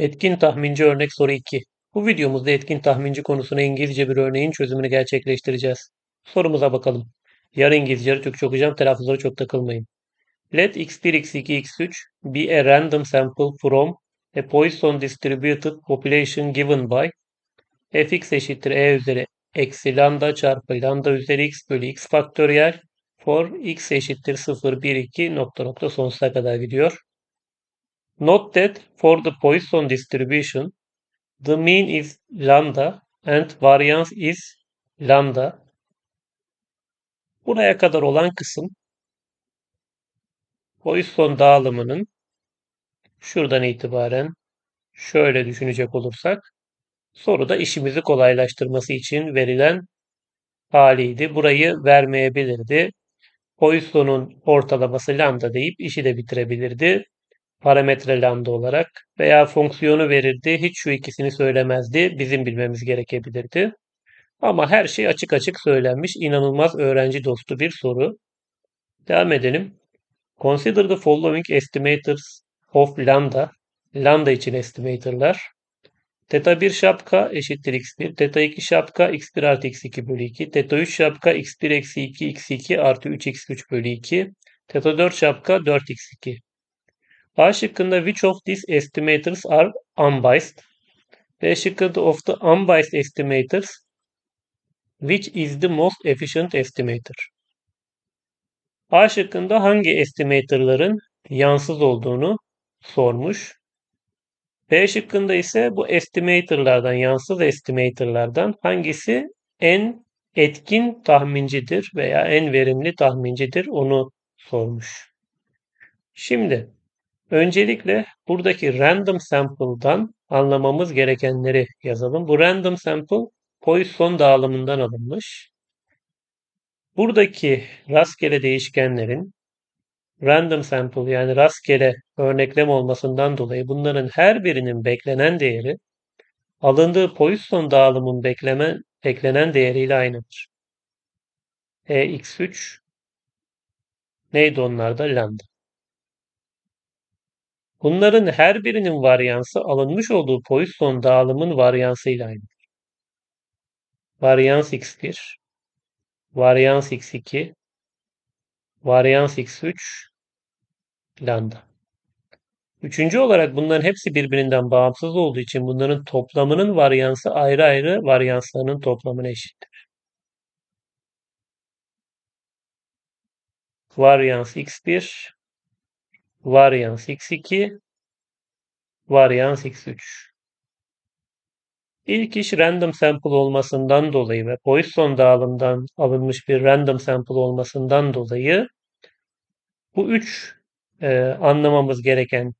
Etkin tahminci örnek soru 2. Bu videomuzda etkin tahminci konusuna İngilizce bir örneğin çözümünü gerçekleştireceğiz. Sorumuza bakalım. Yarın İngilizce yarı Türkçe okuyacağım. Telaffuzlara çok takılmayın. Let x1, x2, x3 be a random sample from a Poisson distributed population given by fx eşittir e üzeri eksi lambda çarpı lambda üzeri x bölü x faktöriyel for x eşittir 0, 1, 2 nokta nokta sonsuza kadar gidiyor. Note that for the Poisson distribution, the mean is lambda and variance is lambda. Buraya kadar olan kısım Poisson dağılımının şuradan itibaren şöyle düşünecek olursak soruda işimizi kolaylaştırması için verilen haliydi. Burayı vermeyebilirdi. Poisson'un ortalaması lambda deyip işi de bitirebilirdi parametre lambda olarak veya fonksiyonu verirdi. Hiç şu ikisini söylemezdi. Bizim bilmemiz gerekebilirdi. Ama her şey açık açık söylenmiş. İnanılmaz öğrenci dostu bir soru. Devam edelim. Consider the following estimators of lambda. Lambda için estimatorlar. Teta 1 şapka eşittir x1. Teta 2 şapka x1 artı x2 bölü 2. Teta 3 şapka x1 eksi 2 x2 artı 3 x3 bölü 2. Teta 4 şapka 4x2. A şıkkında which of these estimators are unbiased? B şıkkında of the unbiased estimators which is the most efficient estimator? A şıkkında hangi estimatorların yansız olduğunu sormuş. B şıkkında ise bu estimatorlardan, yansız estimatorlardan hangisi en etkin tahmincidir veya en verimli tahmincidir onu sormuş. Şimdi Öncelikle buradaki random sample'dan anlamamız gerekenleri yazalım. Bu random sample Poisson dağılımından alınmış. Buradaki rastgele değişkenlerin random sample yani rastgele örneklem olmasından dolayı bunların her birinin beklenen değeri alındığı Poisson dağılımın bekleme, beklenen değeriyle aynıdır. EX3 neydi onlarda? Lambda. Bunların her birinin varyansı alınmış olduğu Poisson dağılımın varyansıyla aynıdır. Varyans x1, varyans x2, varyans x3, lambda. Üçüncü olarak bunların hepsi birbirinden bağımsız olduğu için bunların toplamının varyansı ayrı ayrı varyanslarının toplamına eşittir. Varyans x1, varyans x2, varyans x3. İlk iş random sample olmasından dolayı ve Poisson dağılımdan alınmış bir random sample olmasından dolayı bu üç e, anlamamız gereken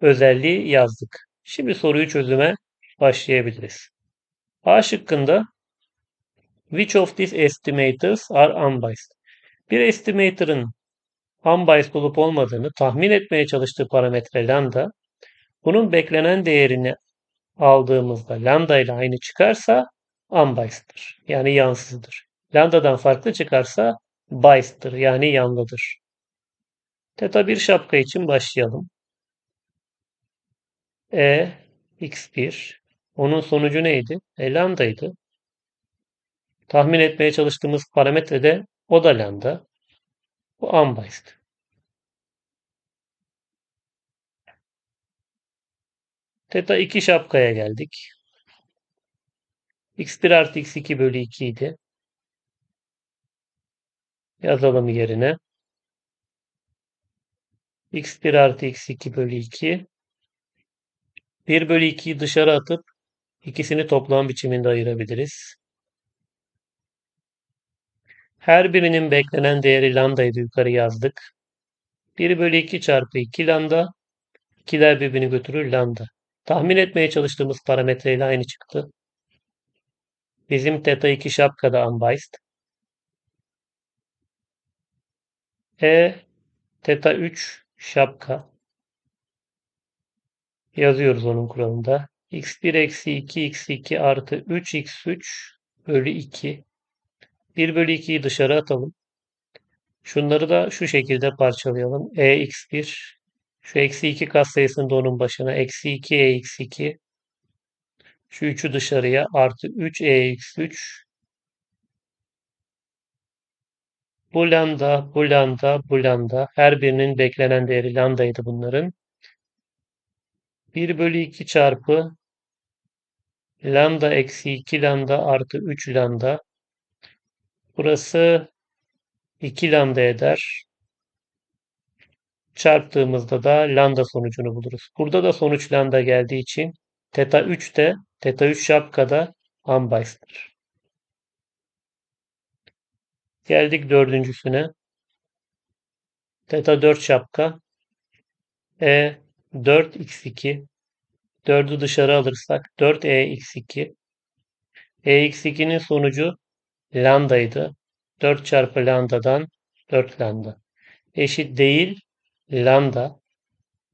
özelliği yazdık. Şimdi soruyu çözüme başlayabiliriz. A şıkkında Which of these estimators are unbiased? Bir estimator'ın unbiased olup olmadığını tahmin etmeye çalıştığı parametre lambda bunun beklenen değerini aldığımızda lambda ile aynı çıkarsa unbiased'dır. Yani yansızdır. Lambda'dan farklı çıkarsa biased'dır. Yani yanlıdır. Teta 1 şapka için başlayalım. E x1 onun sonucu neydi? E lambdaydı. Tahmin etmeye çalıştığımız parametre de o da lambda. Unbiased. Teta 2 şapkaya geldik. x1 artı x2 bölü 2 idi. Yazalım yerine. x1 artı x2 bölü 2. 1 bölü 2'yi dışarı atıp ikisini toplam biçiminde ayırabiliriz. Her birinin beklenen değeri lambdaydı yukarı yazdık. 1 bölü 2 çarpı 2 lambda. 2'ler birbirini götürür lambda. Tahmin etmeye çalıştığımız parametreyle aynı çıktı. Bizim teta 2 şapkada unbiased. E teta 3 şapka. Yazıyoruz onun kuralında. x1 eksi 2 x2 artı 3 x3 bölü 2. 1 bölü 2'yi dışarı atalım. Şunları da şu şekilde parçalayalım. e x1 Şu eksi 2 katsayısını da onun başına. Eksi 2 e eksi 2. Şu 3'ü dışarıya. Artı 3 e eksi 3. Bu lambda, bu lambda, bu lambda. Her birinin beklenen değeri lambdaydı bunların. 1 bölü 2 çarpı lambda eksi 2 lambda artı 3 lambda. Burası 2 lambda eder. Çarptığımızda da lambda sonucunu buluruz. Burada da sonuç lambda geldiği için teta 3 de teta 3 şapkada unbiased'dır. Geldik dördüncüsüne. Teta 4 şapka. E 4x2 4'ü dışarı alırsak 4e-2 e-2'nin sonucu lambdaydı. 4 çarpı lambdadan 4 lambda. Eşit değil lambda.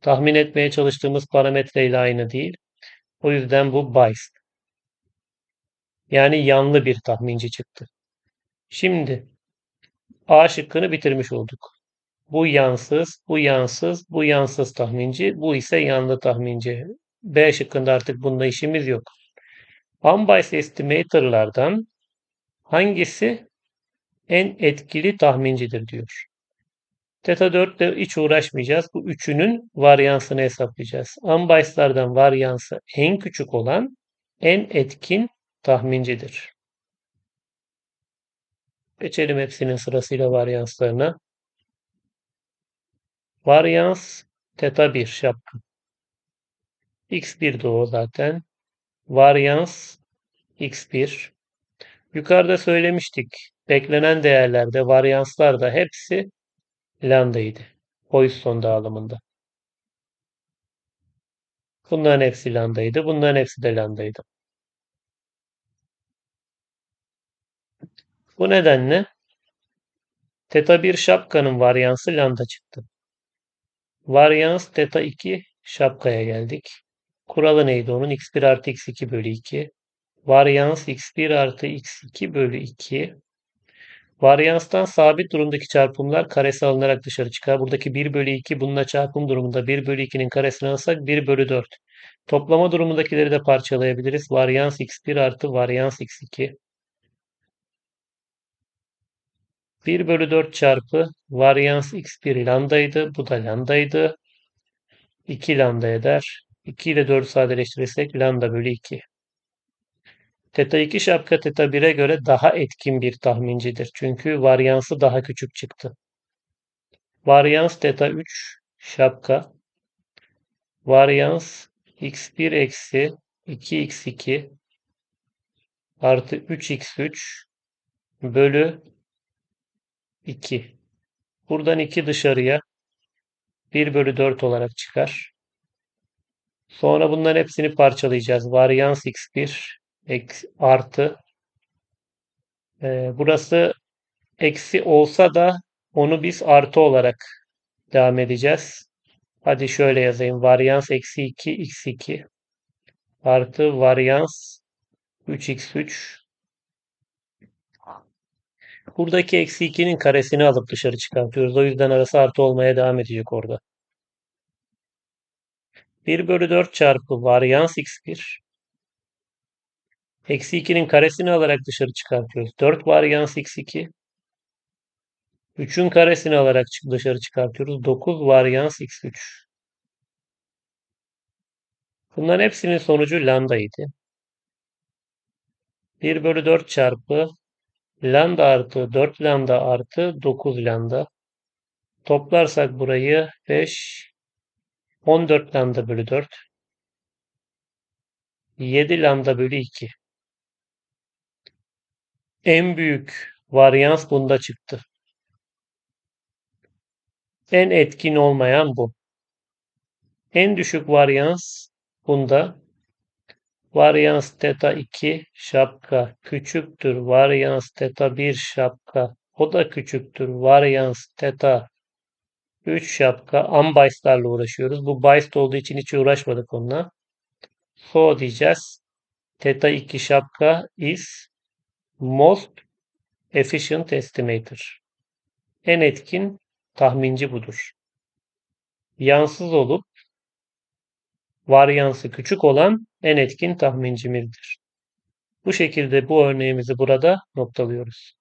Tahmin etmeye çalıştığımız parametre ile aynı değil. O yüzden bu biased. Yani yanlı bir tahminci çıktı. Şimdi A şıkkını bitirmiş olduk. Bu yansız, bu yansız, bu yansız tahminci, bu ise yanlı tahminci. B şıkkında artık bunda işimiz yok. Unbiased estimator'lardan hangisi en etkili tahmincidir diyor. Theta 4 ile hiç uğraşmayacağız. Bu üçünün varyansını hesaplayacağız. Unbiased'lardan varyansı en küçük olan en etkin tahmincidir. Geçelim hepsinin sırasıyla varyanslarına. Varyans teta 1 şapka. x1 de o zaten. Varyans x1. Yukarıda söylemiştik. Beklenen değerlerde, varyanslar da hepsi lambdaydı. Poisson dağılımında. Bunların hepsi lambdaydı. Bunların hepsi de lambdaydı. Bu nedenle teta 1 şapkanın varyansı lambda çıktı. Varyans teta 2 şapkaya geldik. Kuralı neydi onun? x1 artı x2 bölü 2. Varyans x1 artı x2 bölü 2. Varyanstan sabit durumdaki çarpımlar karesi alınarak dışarı çıkar. Buradaki 1 bölü 2 bununla çarpım durumunda 1 bölü 2'nin karesini alırsak 1 bölü 4. Toplama durumundakileri de parçalayabiliriz. Varyans x1 artı varyans x2. 1 bölü 4 çarpı varyans x1 lambdaydı. Bu da lambdaydı. 2 lambda eder. 2 ile 4 sadeleştirirsek lambda bölü 2. Teta 2 şapka teta 1'e göre daha etkin bir tahmincidir. Çünkü varyansı daha küçük çıktı. Varyans teta 3 şapka. Varyans x1 eksi 2x2 artı 3x3 bölü 2. Buradan 2 dışarıya 1 bölü 4 olarak çıkar. Sonra bunların hepsini parçalayacağız. Varyans x1 artı e, burası eksi olsa da onu biz artı olarak devam edeceğiz. Hadi şöyle yazayım. Varyans eksi 2 x2 artı varyans 3x3 Buradaki eksi 2'nin karesini alıp dışarı çıkartıyoruz. O yüzden arası artı olmaya devam edecek orada. 1 bölü 4 çarpı varyans x1 Eksi 2'nin karesini alarak dışarı çıkartıyoruz. 4 varyans x2. 3'ün karesini alarak dışarı çıkartıyoruz. 9 varyans x3. Bunların hepsinin sonucu lambda idi. 1 bölü 4 çarpı lambda artı 4 lambda artı 9 lambda. Toplarsak burayı 5 14 lambda bölü 4 7 lambda bölü 2. En büyük varyans bunda çıktı. En etkin olmayan bu. En düşük varyans bunda. Varyans teta 2 şapka küçüktür. Varyans teta 1 şapka o da küçüktür. Varyans teta 3 şapka unbiased'larla uğraşıyoruz. Bu biased olduğu için hiç uğraşmadık onunla. So diyeceğiz. Teta 2 şapka is most efficient estimator. En etkin tahminci budur. yansız olup varyansı küçük olan en etkin tahmincimizdir. Bu şekilde bu örneğimizi burada noktalıyoruz.